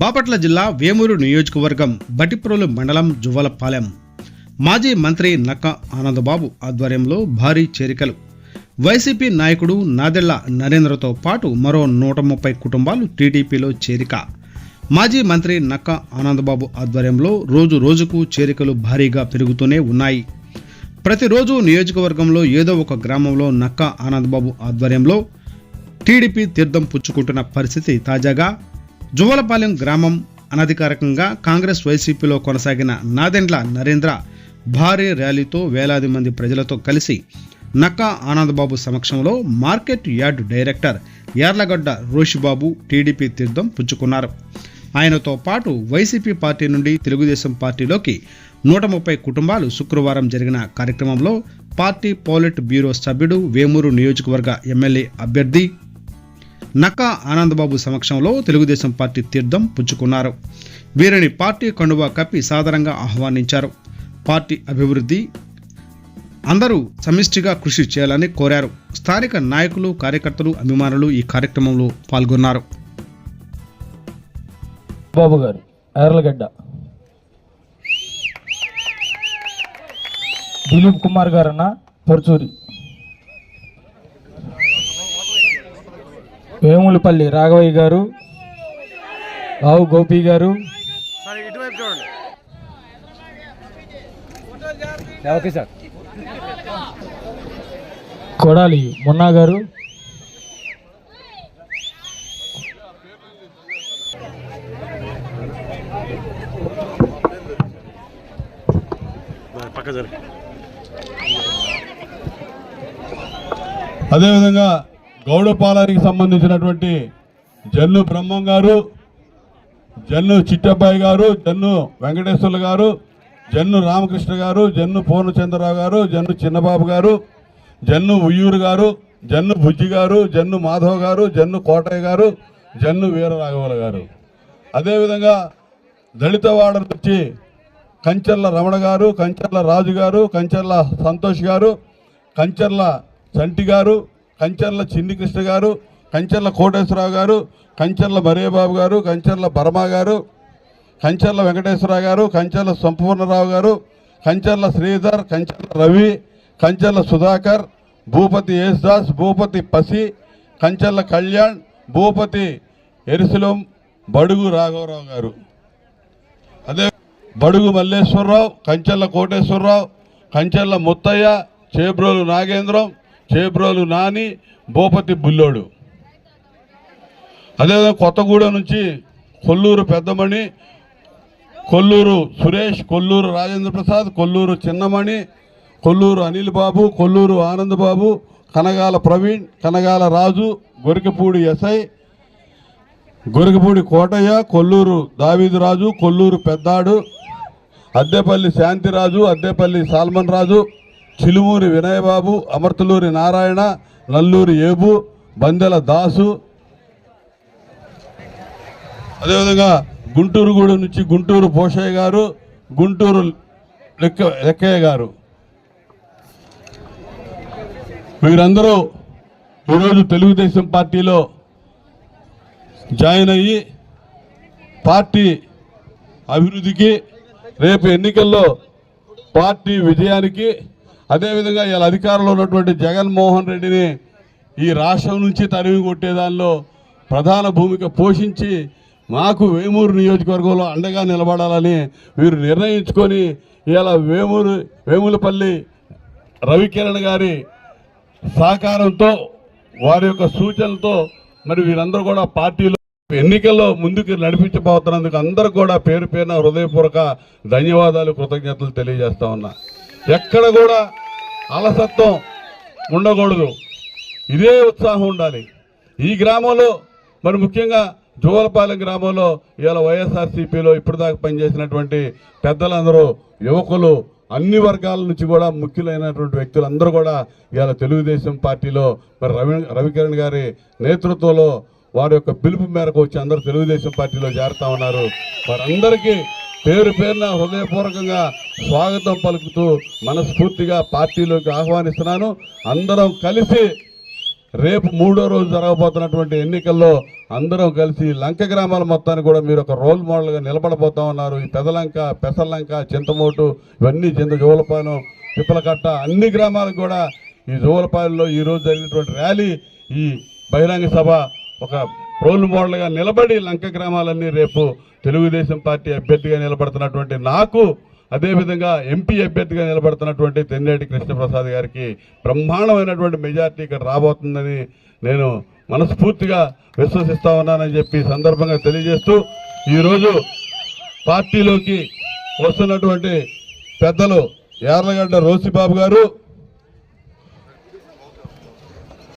బాపట్ల జిల్లా వేమూరు నియోజకవర్గం బటిప్రోలు మండలం జువ్వలపాలెం. మాజీ మంత్రి నక్క ఆనందబాబు ఆధ్వర్యంలో భారీ చేరికలు. వైసీపీ నాయకుడు నాదెళ్ళ నరేంద్రతో పాటు మరో నూట ముప్పై కుటుంబాలు టీడీపీలో చేరిక. మాజీ మంత్రి నక్క ఆనందబాబు ఆధ్వర్యంలో రోజు రోజుకు చేరికలు భారీగా పెరుగుతూనే ఉన్నాయి. ప్రతిరోజు నియోజకవర్గంలో ఏదో ఒక గ్రామంలో నక్క ఆనందబాబు ఆధ్వర్యంలో టీడీపీ తీర్థం పుచ్చుకుంటున్న పరిస్థితి తాజాగా జువలపాలెం గ్రామం అనధికారికంగా కాంగ్రెస్ వైసీపీలో కొనసాగిన నాదెండ్ల నరేంద్ర భారీ ర్యాలీతో వేలాది మంది ప్రజలతో కలిసి నక్కా ఆనందబాబు సమక్షంలో market yard director Yarlagadda Roshibabu TDP తీర్థం పుచ్చుకున్నారు. ఆయనతో పాటు వైసీపీ పార్టీ నుండి తెలుగుదేశం పార్టీలోకి నూట ముప్పై కుటుంబాలు శుక్రవారం జరిగిన కార్యక్రమంలో పార్టీ పోలిట్ బ్యూరో సభ్యుడు వేమూరు నియోజకవర్గ ఎమ్మెల్యే అభ్యర్థి నక్కా ఆనందబాబు సమక్షంలో తెలుగుదేశం పార్టీ తీర్థం పుచ్చుకున్నారు. వీరిని పార్టీ కండువా కప్పి సాధారణంగా ఆహ్వానించారు. పార్టీ అభివృద్ధి అందరూ సమిష్టిగా కృషి చేయాలని కోరారు. స్థానిక నాయకులు కార్యకర్తలు అభిమానులు ఈ కార్యక్రమంలో పాల్గొన్నారు. బాబు గారు ఎర్లగడ్డ దిలీప్ కుమార్ గారు పరుచూరి. వేములపల్లి రాఘవయ్య గారు రావు గోపి గారు. కొడాలి మున్నా గారు. అదేవిధంగా గౌడపాలానికి సంబంధించినటువంటి జన్ను బ్రహ్మం గారు జన్ను చిట్టబ్బాయి గారు జన్ను వెంకటేశ్వర్లు గారు జన్ను రామకృష్ణ గారు జన్ను పూర్ణచంద్రరావు గారు జన్ను చిన్నబాబు గారు జన్ను ఉయ్యూరు గారు జన్ను బుజ్జి గారు జన్ను మాధవ్ గారు జన్ను కోటయ్య గారు జన్ను వీరరాఘవుల గారు అదేవిధంగా దళితవాడ నుంచి కంచర్ల రమణ గారు కంచర్ల రాజు గారు కంచర్ల సంతోష్ గారు కంచర్ల చంటి గారు కంచర్ల చిన్ని కృష్ణ గారు కంచర్ల కోటేశ్వరరావు గారు కంచర్ల మరేబాబు గారు కంచర్ల బర్మా గారు కంచర్ల వెంకటేశ్వరరావు గారు కంచర్ల సంపూర్ణరావు గారు కంచర్ల శ్రీధర్ కంచర్ల రవి కంచర్ల సుధాకర్ భూపతి యేసుదాస్ భూపతి పసి కంచర్ల కళ్యాణ్ భూపతి ఎరుసలం బడుగు రాఘవరావు గారు. అదే బడుగు మల్లేశ్వరరావు కంచెల్ల కోటేశ్వరరావు కంచెల్ల ముత్తయ్య చేబ్రోలు నాగేంద్రం చేబ్రోలు నాని భూపతి బుల్లోడు. అదేవిధంగా కొత్తగూడెం నుంచి కొల్లూరు పెద్దమణి కొల్లూరు సురేష్ కొల్లూరు రాజేంద్ర ప్రసాద్ కొల్లూరు చిన్నమణి కొల్లూరు అనిల్ బాబు కొల్లూరు ఆనంద్ బాబు కనగాల ప్రవీణ్ కనగాల రాజు గొరికపూడి ఎస్ఐ గొరికపూడి కోటయ్య కొల్లూరు దావీదు రాజు కొల్లూరు పెద్దాడు అద్దెపల్లి శాంతిరాజు అద్దెపల్లి సాల్మన్ రాజు చిలుమూరి వినయబాబు అమర్తలూరి నారాయణ నల్లూరి ఏబు బందెల దాసు. అదేవిధంగా గుంటూరుగూడెం నుంచి గుంటూరు పోషయ్య గారు గుంటూరు లెక్క లెక్కయ్య గారు. వీరందరూ ఈరోజు తెలుగుదేశం పార్టీలో జాయిన్ అయ్యి పార్టీ అభివృద్ధికి రేపు ఎన్నికల్లో పార్టీ విజయానికి అదేవిధంగా ఇలా అధికారంలో ఉన్నటువంటి జగన్మోహన్ రెడ్డిని ఈ రాష్ట్రం నుంచి తరిమి కొట్టేదానిలో ప్రధాన భూమిక పోషించి మాకు వేమూరు నియోజకవర్గంలో అండగా నిలబడాలని వీరు నిర్ణయించుకొని ఇలా వేమూరు వేములపల్లి రవికిరణ్ గారి సహకారంతో వారి యొక్క సూచనలతో మరి వీరందరూ కూడా పార్టీలో ఎన్నికల్లో ముందుకు నడిపించబోతున్నందుకు అందరూ కూడా పేరు పేరున హృదయపూర్వక ధన్యవాదాలు కృతజ్ఞతలు తెలియజేస్తా ఉన్నా. ఎక్కడ కూడా అలసత్వం ఉండకూడదు. ఇదే ఉత్సాహం ఉండాలి. ఈ గ్రామంలో మరి ముఖ్యంగా జువలపాలెం గ్రామంలో ఇవాళ వైఎస్ఆర్సీపీలో ఇప్పటిదాకా పనిచేసినటువంటి పెద్దలందరూ యువకులు అన్ని వర్గాల నుంచి కూడా ముఖ్యులైనటువంటి వ్యక్తులందరూ కూడా ఇవాళ తెలుగుదేశం పార్టీలో మరి రవి రవికిరణ్ గారి నేతృత్వంలో వారి యొక్క పిలుపు మేరకు వచ్చి అందరూ తెలుగుదేశం పార్టీలో చేరుతా ఉన్నారు. వారందరికీ పేరు పేరున హృదయపూర్వకంగా స్వాగతం పలుకుతూ మనస్ఫూర్తిగా పార్టీలోకి ఆహ్వానిస్తున్నాను. అందరం కలిసి రేపు మూడో రోజు జరగబోతున్నటువంటి ఎన్నికల్లో అందరం కలిసి లంక గ్రామాల మొత్తాన్ని కూడా మీరు ఒక రోల్ మోడల్గా నిలబడబోతా ఉన్నారు. ఈ పెదలంక పెసలంక చింతమోటు ఇవన్నీ చింత జోలపాలెం తిప్పలకట్ట అన్ని గ్రామాలకు కూడా ఈ జోలపాలెంలో ఈరోజు జరిగినటువంటి ర్యాలీ ఈ బహిరంగ సభ ఒక రోల్ మోడల్గా నిలబడి లంక గ్రామాలన్నీ రేపు తెలుగుదేశం పార్టీ అభ్యర్థిగా నిలబడుతున్నటువంటి నాకు అదేవిధంగా ఎంపీ అభ్యర్థిగా నిలబడుతున్నటువంటి తెన్నేటి కృష్ణప్రసాద్ గారికి బ్రహ్మాండమైనటువంటి మెజార్టీ ఇక్కడ రాబోతుందని నేను మనస్ఫూర్తిగా విశ్వసిస్తా ఉన్నానని చెప్పి సందర్భంగా తెలియజేస్తూ ఈరోజు పార్టీలోకి వస్తున్నటువంటి పెద్దలు యార్లగడ్డ రోసిబాబు గారు